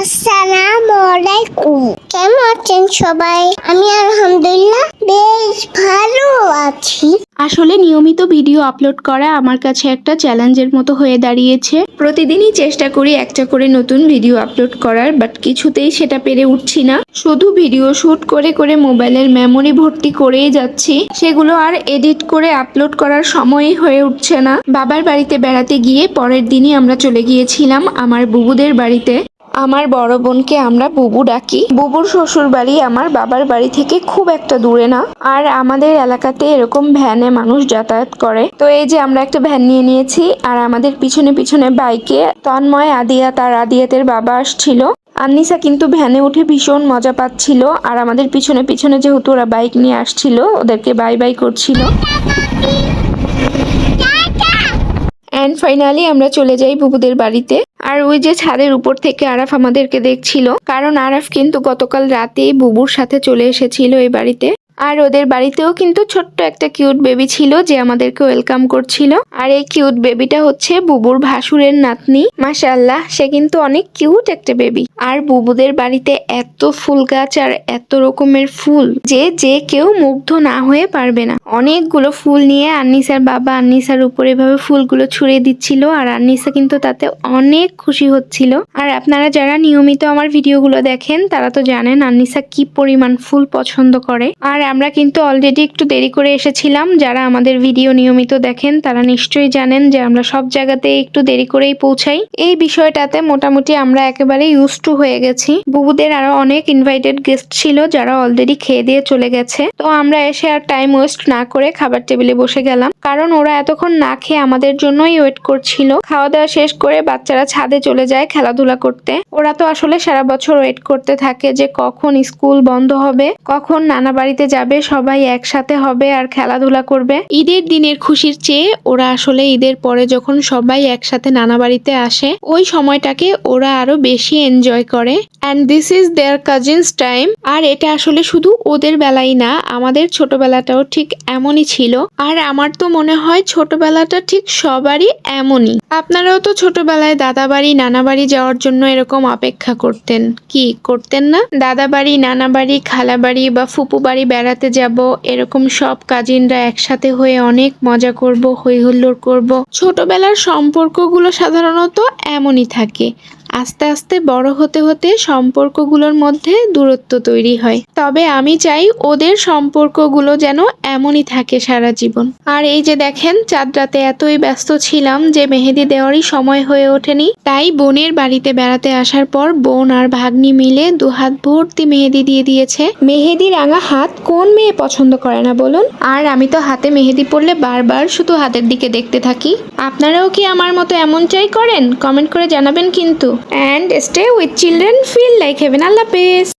আসসালামু আলাইকুম কেমন আছেন সবাই? আমি আলহামদুলিল্লাহ বেশ ভালো আছি। আসলে নিয়মিত ভিডিও আপলোড করা আমার কাছে একটা চ্যালেঞ্জের মতো হয়ে দাঁড়িয়েছে। প্রতিদিনই চেষ্টা করি একটা করে নতুন ভিডিও আপলোড করার, বাট কিছুতেই সেটা পেরে উঠছি না। শুধু ভিডিও শুট করে করে মোবাইলের মেমোরি ভর্তি করেই যাচ্ছি। সেগুলো আর এডিট করে আপলোড করার সময়ই হয়ে উঠছে না। বাবার বাড়িতে বেড়াতে গিয়ে পরের দিনই আমরা চলে গিয়েছিলাম আমার বুবুদের বাড়িতে। আমার বড় বোনকে আমরা বুবু ডাকি। বুবুর শ্বশুর বাড়ি আমার বাবার বাড়ি থেকে খুব একটা দূরে না। আর আমাদের এলাকাতে এরকম ভ্যানে মানুষ যাতায়াত করে। তো এই যে আমরা একটা ভ্যান নিয়ে নিয়েছি, আর আমাদের পিছনে পিছনে বাইকে তন্ময়, আদিয়া, তার আদিয়াতের বাবা আসছিল। আন্নিসা কিন্তু ভ্যানে উঠে ভীষণ মজা পাচ্ছিল, আর আমাদের পিছনে পিছনে যেহেতু ওরা বাইক নিয়ে আসছিল, ওদেরকে বাই বাই করছিল। অ্যান্ড ফাইনালি আমরা চলে যাই বুবুদের বাড়িতে। আর ওই যে ছাদের উপর থেকে আরাফ আমাদেরকে দেখছিল। কারণ আরাফ কিন্তু গতকাল রাতে বুবুর সাথে চলে এসেছিল এই বাড়িতে। আর ওদের বাড়িতেও কিন্তু ছোট্ট একটা কিউট বেবি ছিল যে আমাদেরকে ওয়েলকাম করছিল। আর এই কিউট বেবিটা হচ্ছে বুবুর ভাসুরের নাতনি। মাশাআল্লাহ, সে কিন্তু অনেক কিউট একটা বেবি আর বুবুদের বাড়িতে এত ফুল গাছ আর এত রকমের ফুল যে যে কেউ মুগ্ধ না হয়ে পারবে না। অনেকগুলো ফুল নিয়ে আন্নিসার বাবা আন্নিসার উপরে এভাবে ফুলগুলো ছড়িয়ে দিচ্ছিল আর আন্নিসা কিন্তু তাতে অনেক খুশি হচ্ছিল। আর আপনারা যারা নিয়মিত আমার ভিডিওগুলো দেখেন, তারা তো জানেন আন্নিসা কি পরিমাণ ফুল পছন্দ করে। আর আমরা কিন্তু অলরেডি একটু দেরি করে এসেছিলাম। যারা আমাদের ভিডিও নিয়মিত দেখেন, তারা নিশ্চয়ই জানেন যে আমরা সব জায়গাতে একটু দেরি করেই পৌঁছাই। এই বিষয়টাতে মোটামুটি আমরা একেবারে ইউজ টু হয়ে গেছি। বুবুদের আরও অনেক ইনভাইটেড গেস্ট ছিল যারা অলরেডি খেয়ে দিয়ে চলে গেছে। তো আমরা এসে আর টাইম ওয়েস্ট না করে খাবার টেবিলে বসে গেলাম। কারণ ওরা এতক্ষণ না খেয়ে আমাদের জন্যই ওয়েট করছিল। খাওয়া দাওয়া শেষ করে বাচ্চারা ছাদে চলে যায় খেলাধুলা করতে। ওরা তো আসলে সারা বছর ওয়েট করতে থাকে যে কখন স্কুল বন্ধ হবে, কখন নানা বাড়িতে যাবে, সবাই একসাথে হবে আর খেলাধুলা করবে। ঈদের দিনের খুশির চেয়ে ওরা আসলে ঈদের পরে যখন সবাই একসাথে নানা বাড়িতে আসে, ওই সময়টাকে ওরা আরও বেশি এনজয় করে। And this is their cousins time আর এটা আসলে শুধু ওদের বেলাই না, আমাদের ছোটবেলাটাও ঠিক এমনই ছিল। আর আমার তো মনে হয় ছোটবেলাটা ঠিক সবারই এমনই। আপনারাও তো ছোটবেলায় দাদা বাড়ি নানা বাড়ি যাওয়ার জন্য এরকম অপেক্ষা করতেন। কি, করতেন না? দাদা বাড়ি নানা বাড়ি খালা বাড়ি বা ফুপু বাড়ি বেড়াতে যাব, এরকম সব কাজিনরা একসাথে হয়ে অনেক মজা করব হই হুল্লোড় করব। ছোটবেলার সম্পর্কগুলো সাধারণত এমনই থাকে। আস্তে আস্তে বড় হতে হতে সম্পর্কগুলোর মধ্যে দূরত্ব তৈরি হয়। তবে আমি চাই ওদের সম্পর্কগুলো যেন এমনই থাকে সারা জীবন। আর এই যে দেখেন চাঁদ রাতে এতই ব্যস্ত ছিলাম যে মেহেদি দেওয়ারই সময় হয়ে ওঠেনি। তাই বোনের বাড়িতে বেড়াতে আসার পর বোন আর ভাগ্নি মিলে দুহাত ভর্তি মেহেদি দিয়ে দিয়েছে। মেহেদি রাঙা হাত কোন মেয়ে পছন্দ করে না বলুন? আর আমি তো হাতে মেহেদি পড়লে বারবার শুধু হাতের দিকে দেখতে থাকি। আপনারাও কি আমার মতো এমন চাই করেন? কমেন্ট করে জানাবেন কিন্তু। and stay with children feel like heaven Allah peace